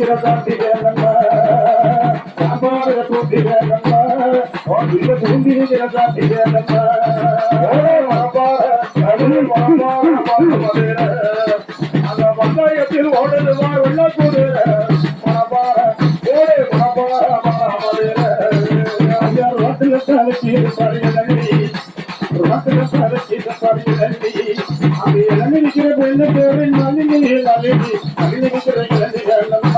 இருக்கிற காட்டி வேணம்மா சாம்பார தூண்டி வேணம்மா உங்க தூண்டி இருக்கிற காட்டி வேணம்மா அந்த பந்தாயத்தில் ஓடுதுவா வெள்ளக்கூடு மணப்பாற ஓடு மணப்பாற மணமதுர ஐயா ரோட்டில் அது பெண்ணு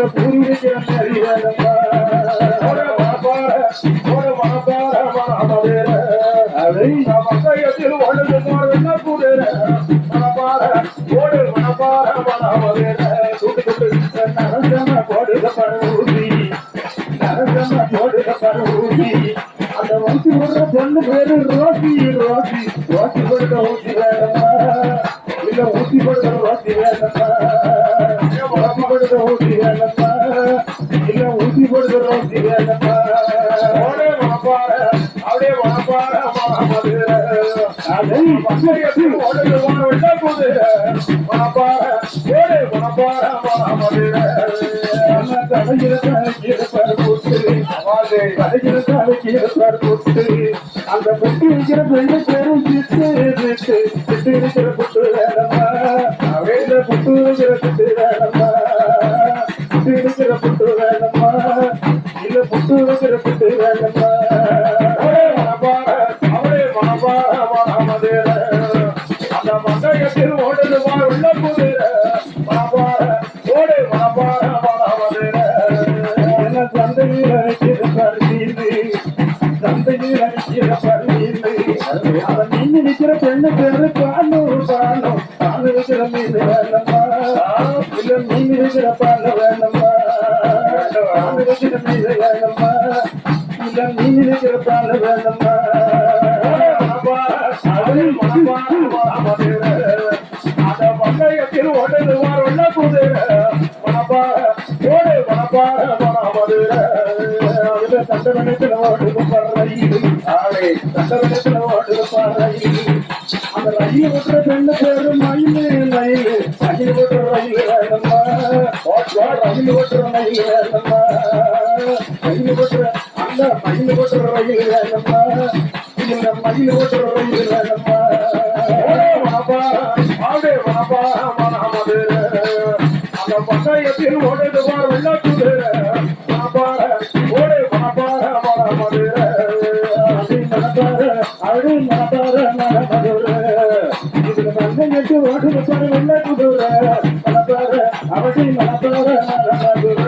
இந்த பூரி விற்கிற மேரி வேணம்மா அதை பந்தயத்தில் ஓடுதுவா ஓடு மணப்பாற மணமதுர சுட்டு சுட்டு நரசம போடுக பருப்பூரி நரசம போடுக பருப்பூரி அந்த ஊசி போடுற பொண்ணு பேரு ரோசி ரோசி ரோசி கொடுக்க ஊசி வேணம்மா இல்ல ஊசி கொடுக்க ரோசி ரோசி கொடுக்க ஊசி வேணம்மா இல்ல ஊசி கொடுக்க ரோசி வேணம்மா ஓடு மணப்பாற அப்படியே மணப்பாற மணமதுர அதை பந்தயத்தில் ஓடுதுவா ஓடு மணப்பாற மணமதுர தலையில தலைக்கிற பருப்பு தலையில தலைக்கிற பருப்பு அந்த புட்டு இருக்கிற பெண்ணு பேரும் சிட்டு சிட்டு சிட்டு இருக்கிற புட்டு வேணம்மா புட்டு இருக்கிற புட்டு வேணம்மா புட்டு வேணம்மா இல்ல புட்டு இருக்கிற புட்டு வேணம்மா ஓடு மணப்பாற அப்படியே மணப்பாற மணமதுர அந்த பந்தயத்தில் ஓடுதுவா வெள்ளக்கூடு ஓடு மணப்பாற மணமதுர என்ன சந்தையில் அழைக்கிற பருவீந்து சந்தையில் அழைக்கிற பருவீந்து அவன் நின்று நிற்கிற பெண்ணு பேரு பானு இருக்கிற மீன் இல்ல மீன் இருக்கிற பானு வேணம்மா பானு இருக்கிற மீன் வேணம்மா இல்ல மீன் இருக்கிற பானு வேணம்மா அந்த பந்தயத்தில் ஓடுதுவா வெள்ளக்கூடு மணப்பாற ரயில். மணப்பாற மணமதுர பையனு போட்டுற ரயில் அண்ணம்மா பையனு போட்டுற அந்த பையனு போட்டுற ரயில் அண்ணம்மா இந்த மயில் போட்டுற ரயில் அண்ணம்மா வாபா ஆடே வாபா மனமது அந்த பட்டயத்தில் ஓடுது பார் வெள்ளாக்குது பாபா ஓடே பாபா மனமது அடி நடப்பார அடி நடப்பார மனமது இதுல மலப்பார அவதி மலப்பார